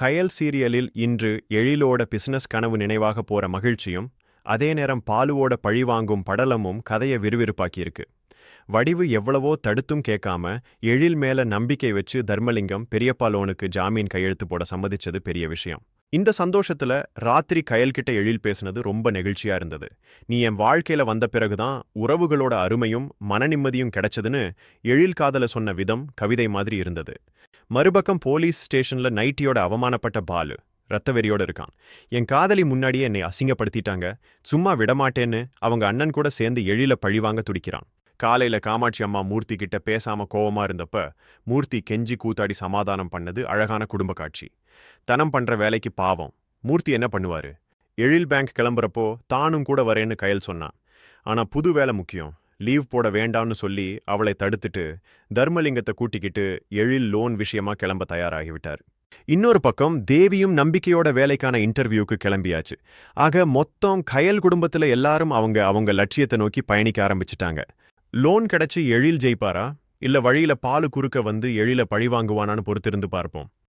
கயல் சீரியலில் இன்று எழிலோட பிசினஸ் கனவு நினைவாக போற மகிழ்ச்சியும் அதே நேரம் பாலுவோட பழிவாங்கும் படலமும் கதையை விறுவிறுப்பாக்கியிருக்கு. வடிவு எவ்வளவோ தடுத்தும் கேட்காம எழில் மேல நம்பிக்கை வச்சு தர்மலிங்கம் பெரியப்பா லோனுக்கு ஜாமீன் கையெழுத்து போட சம்மதிச்சது பெரிய விஷயம். இந்த சந்தோஷத்துல ராத்திரி கயல்கிட்ட எழில் பேசுனது ரொம்ப நெகிழ்ச்சியா இருந்தது. நீ என் வாழ்க்கையில வந்த பிறகுதான் உறவுகளோட அருமையும் மன நிம்மதியும் கிடைச்சதுன்னு எழில் காதல சொன்ன விதம் கவிதை மாதிரி இருந்தது. மறுபக்கம் போலீஸ் ஸ்டேஷன்ல நைட்டியோட அவமானப்பட்ட பாலு ரத்தவெறியோட இருக்கான். என் காதலி முன்னாடியே என்னை அசிங்கப்படுத்திட்டாங்க. சும்மா விடமாட்டேன்னு அவங்க அண்ணன் கூட சேர்ந்து எழில பழிவாங்க துடிக்கிறான். காலையில காமாட்சி அம்மா மூர்த்தி கிட்ட பேசாம கோவமா இருந்தப்ப மூர்த்தி கெஞ்சி கூத்தாடி சமாதானம் பண்ணது அழகான குடும்ப காட்சி. தனம் பண்ற வேலைக்கு பாவம். மூர்த்தி என்ன பண்ணுவாரு? எழில் பேங்க் கிளம்புறப்போ தானும் கூட வரேன்னு கையல் சொன்னான். ஆனா புது வேலை முக்கியம். லீவ் போட வேண்டாம்னு சொல்லி அவளை தடுத்துட்டு தர்மலிங்கத்தை கூட்டிக்கிட்டு எழில் லோன் விஷயமா கிளம்ப தயாராகிவிட்டார். இன்னொரு பக்கம் தேவியும் நம்பிக்கையோட வேலைக்கான இன்டர்வியூக்கு கிளம்பியாச்சு. ஆக மொத்தம் கயல் குடும்பத்துல எல்லாரும் அவங்க அவங்க லட்சியத்தை நோக்கி பயணிக்க ஆரம்பிச்சிட்டாங்க. லோன் கிடைச்சு எழில் ஜெயிப்பாரா? இல்ல வழியில பாலு குறுக்க வந்து எழில பழி வாங்குவானான்னு பொறுத்திருந்து பார்ப்போம்.